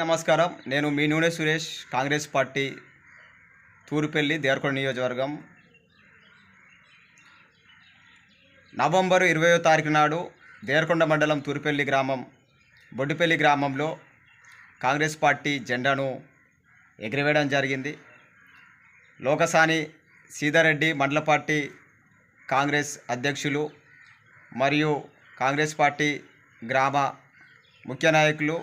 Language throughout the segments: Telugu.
నమస్కారం. నేను మీ నూనె సురేష్ కాంగ్రెస్ పార్టీ తూరుపల్లి దేవరకొండ నియోజకవర్గం. నవంబరు ఇరవయో తారీఖు నాడు దేవరకొండ మండలం తూరుపల్లి గ్రామం బొడ్డుపల్లి గ్రామంలో కాంగ్రెస్ పార్టీ జెండాను ఎగిరివేయడం జరిగింది. లోకసాని సీతారెడ్డి మండల పార్టీ కాంగ్రెస్ అధ్యక్షులు మరియు కాంగ్రెస్ పార్టీ గ్రామ ముఖ్య నాయకులు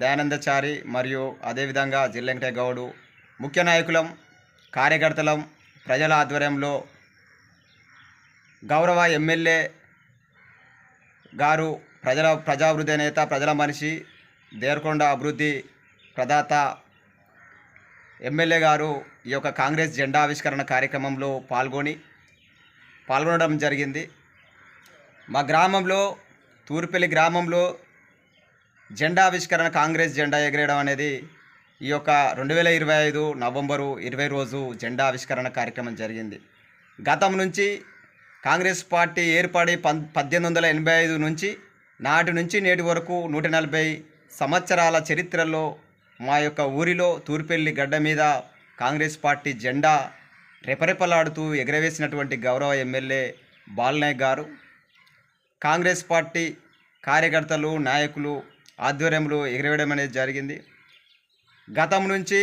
దయానందచారి మరియు అదేవిధంగా జిల్లెంకట గౌడు ముఖ్య నాయకులం కార్యకర్తలం ప్రజల ఆధ్వర్యంలో గౌరవ ఎమ్మెల్యే గారు ప్రజల ప్రజాభివృద్ధి నేత ప్రజల మనిషి దేవరకొండ అభివృద్ధి ప్రదాత ఎమ్మెల్యే గారు ఈ యొక్క కాంగ్రెస్ జెండా ఆవిష్కరణ కార్యక్రమంలో పాల్గొని పాల్గొనడం జరిగింది. మా గ్రామంలో తూర్పల్లి గ్రామంలో జెండా ఆవిష్కరణ కాంగ్రెస్ జెండా ఎగరేయడం అనేది ఈ యొక్క రెండు వేల ఇరవై ఐదు నవంబరు ఇరవై రోజు జెండా ఆవిష్కరణ కార్యక్రమం జరిగింది. గతం నుంచి కాంగ్రెస్ పార్టీ ఏర్పడి పం పద్దెనిమిది వందల ఎనభై ఐదు నుంచి నాటి నుంచి నేటి వరకు నూట నలభై సంవత్సరాల చరిత్రలో మా యొక్క ఊరిలో తూర్పెల్లి గడ్డ మీద కాంగ్రెస్ పార్టీ జెండా రెపరెపలాడుతూ ఎగరవేసినటువంటి గౌరవ ఎమ్మెల్యే బాలనాయక్ గారు కాంగ్రెస్ పార్టీ కార్యకర్తలు నాయకులు ఆధ్వర్యంలో ఎగరవేయడం అనేది జరిగింది. గతం నుంచి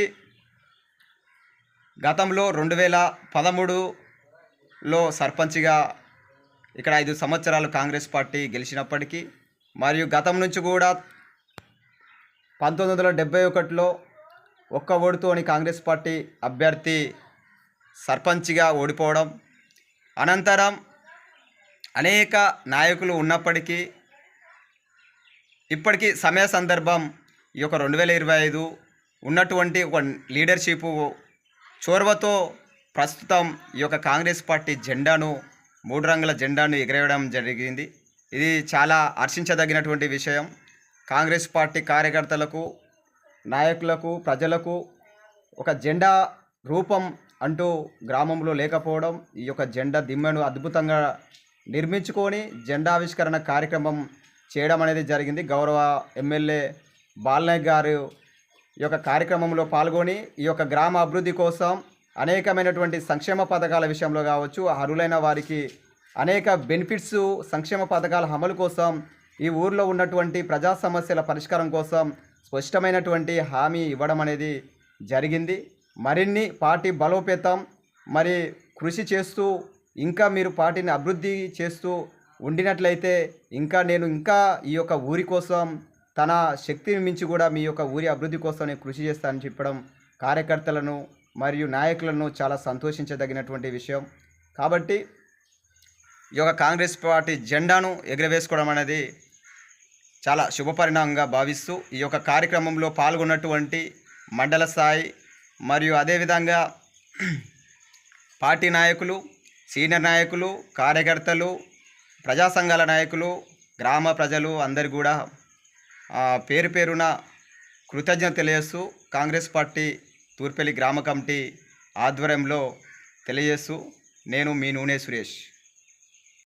గతంలో రెండు వేల పదమూడులో సర్పంచ్గా ఇక్కడ ఐదు సంవత్సరాలు కాంగ్రెస్ పార్టీ గెలిచినప్పటికీ మరియు గతం నుంచి కూడా పంతొమ్మిది వందల డెబ్బై ఒకటిలో ఒక్క ఓడుతోని కాంగ్రెస్ పార్టీ అభ్యర్థి సర్పంచ్గా ఓడిపోవడం అనంతరం అనేక నాయకులు ఉన్నప్పటికీ ఇప్పటికీ సమయ సందర్భం ఈ యొక్క రెండు వేల ఇరవై ఐదు ఉన్నటువంటి ఒక లీడర్షిప్ చొరవతో ప్రస్తుతం ఈ యొక్క కాంగ్రెస్ పార్టీ జెండాను మూడు రంగుల జెండాను ఎగరేయడం జరిగింది. ఇది చాలా హర్షించదగినటువంటి విషయం. కాంగ్రెస్ పార్టీ కార్యకర్తలకు నాయకులకు ప్రజలకు ఒక జెండా రూపం అంటూ గ్రామంలో లేకపోవడం ఈ యొక్క జెండా దిమ్మను అద్భుతంగా నిర్మించుకొని జెండావిష్కరణ కార్యక్రమం చేయడం అనేది జరిగింది. గౌరవ ఎమ్మెల్యే బాలనాయక్ గారు ఈ యొక్క కార్యక్రమంలో పాల్గొని ఈ యొక్క గ్రామ అభివృద్ధి కోసం అనేకమైనటువంటి సంక్షేమ పథకాల విషయంలో కావచ్చు అర్హులైన వారికి అనేక బెనిఫిట్స్ సంక్షేమ పథకాల అమలు కోసం ఈ ఊర్లో ఉన్నటువంటి ప్రజా సమస్యల పరిష్కారం కోసం స్పష్టమైనటువంటి హామీ ఇవ్వడం అనేది జరిగింది. మరిన్ని పార్టీ బలోపేతం మరి కృషి చేస్తూ ఇంకా మీరు పార్టీని అభివృద్ధి చేస్తూ ఉండినట్లయితే ఇంకా నేను ఇంకా ఈ యొక్క ఊరి కోసం తన శక్తిని మించి కూడా మీ యొక్క ఊరి అభివృద్ధి కోసం నేను కృషి చేస్తానని చెప్పడం కార్యకర్తలను మరియు నాయకులను చాలా సంతోషించదగినటువంటి విషయం. కాబట్టి ఈ యొక్క కాంగ్రెస్ పార్టీ జెండాను ఎగరవేసుకోవడం అనేది చాలా శుభపరిణామంగా భావిస్తూ ఈ యొక్క కార్యక్రమంలో పాల్గొన్నటువంటి మండల స్థాయి మరియు అదేవిధంగా పార్టీ నాయకులు సీనియర్ నాయకులు కార్యకర్తలు ప్రజా సంఘాల నాయకులు గ్రామ ప్రజలు అందరు కూడా పేరు పేరున కృతజ్ఞత తెలియజేస్తూ కాంగ్రెస్ పార్టీ తూర్పెల్లి గ్రామ కమిటీ ఆధ్వర్యంలో తెలియజేస్తూ నేను మీ నూనె సురేష్.